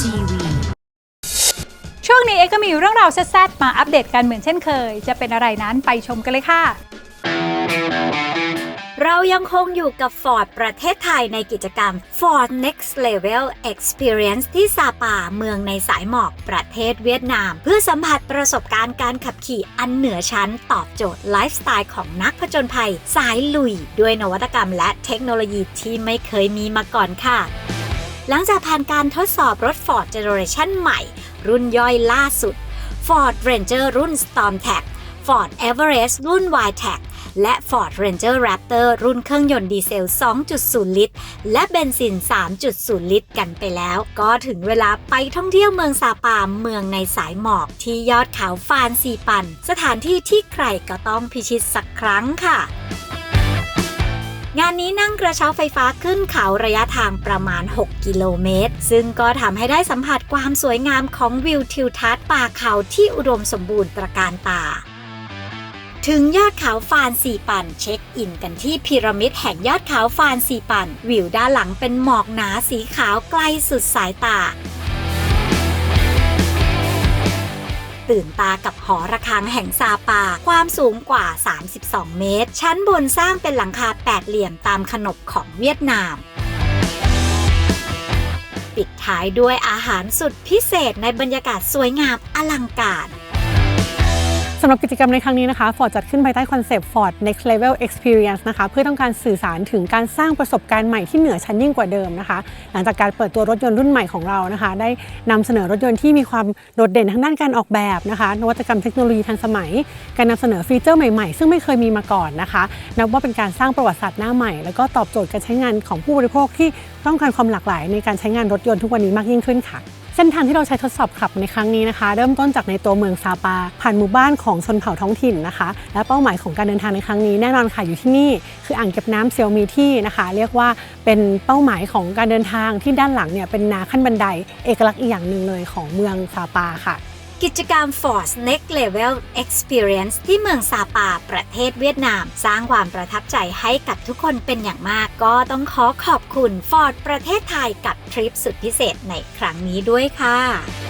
TV ช่วงนี้เอ็กก็มีเรื่องราวแซ่บๆมาอัปเดตกันเหมือนเช่นเคย จะเป็นอะไรนั้นไปชมกันเลยค่ะ เรายังคงอยู่กับ Ford ประเทศไทยในกิจกรรม Ford Next Level Experience ที่ซาปาเมืองในสายหมอกประเทศเวียดนาม เพื่อสัมผัสประสบการณ์การขับขี่อันเหนือชั้นตอบโจทย์ไลฟ์สไตล์ของนักผจญภัยสายลุย ด้วยนวัตกรรมและเทคโนโลยีที่ไม่เคยมีมาก่อนค่ะ หลังจากผ่านการทดสอบรถ Ford Generation ใหม่ รุ่นย่อยล่าสุด Ford Ranger รุ่น Storm t a c Ford Everest รุ่น y t a c และ Ford Ranger Raptor รุ่นเครื่องยนต์ดีเซล 2.0 ลิตร และเบนซิน 3.0 ลิตรกันไปแล้ว ก็ถึงเวลาไปท่องเที่ยวเมืองซาปาเมืองในสายหมอกที่ยอดเขาฟานซีปัน สถานที่ที่ใครก็ต้องพิชิตสักครั้งค่ะ งานนี้นั่งกระเช้าไฟฟ้าขึ้นเขาระยะทางประมาณ 6 กิโลเมตร ซึ่งก็ทำให้ได้สัมผัสความสวยงามของวิวทิวทัศน์ป่าเขาที่อุดมสมบูรณ์ตระการตาถึงยอดเขาฟานสีปันเช็คอินกันที่พีระมิดแห่งยอดเขาฟานสีปัน วิวด้านหลังเป็นหมอกหนาสีขาวไกลสุดสายตา ตื่นตากับหอระฆังแห่งซาปา ความสูงกว่า 32 เมตร ชั้นบนสร้างเป็นหลังคาแปดเหลี่ยมตามขนบของเวียดนามปิดท้ายด้วยอาหารสุดพิเศษในบรรยากาศสวยงามอลังการ สำหรับกิจกรรมในครั้งนี้นะคะ Ford จัดขึ้นภายใต้คอนเซปต์ Ford Next Level Experience นะคะ เพื่อต้องการสื่อสารถึงการสร้างประสบการณ์ใหม่ที่เหนือชั้นยิ่งกว่าเดิมนะคะ หลังจากการเปิดตัวรถยนต์รุ่นใหม่ของเรานะคะ ได้นำเสนอรถยนต์ที่มีความโดดเด่นทางด้านการออกแบบนะคะ นวัตกรรมเทคโนโลยีทันสมัย การนำเสนอฟีเจอร์ใหม่ๆ ซึ่งไม่เคยมีมาก่อนนะคะ นับว่าเป็นการสร้างประวัติศาสตร์หน้าใหม่ แล้วก็ตอบโจทย์การใช้งานของผู้บริโภคที่ต้องการความหลากหลาย ในการใช้งานรถยนต์ทุกวันนี้มากยิ่งขึ้นค่ะ เส้นทางที่เราใช้ทดสอบขับในครั้งนี้นะคะ เริ่มต้นจากในตัวเมืองซาปา ผ่านหมู่บ้านของชนเผ่าท้องถิ่นนะคะ และเป้าหมายของการเดินทางในครั้งนี้แน่นอนค่ะอยู่ที่นี่คืออ่างเก็บน้ำเซียวมีที่นะคะ เรียกว่าเป็นเป้าหมายของการเดินทางที่ด้านหลังเนี่ยเป็นนาขั้นบันได เอกลักษณ์อีกอย่างหนึ่งเลยของเมืองซาปาค่ะ กิจกรรม Force Next Level Experience ที่เมืองซาปาประเทศเวียดนาม สร้างความประทับใจให้กับทุกคนเป็นอย่างมาก ก็ต้องขอขอบคุณ Ford ประเทศไทยกับทริปสุดพิเศษในครั้งนี้ด้วยค่ะ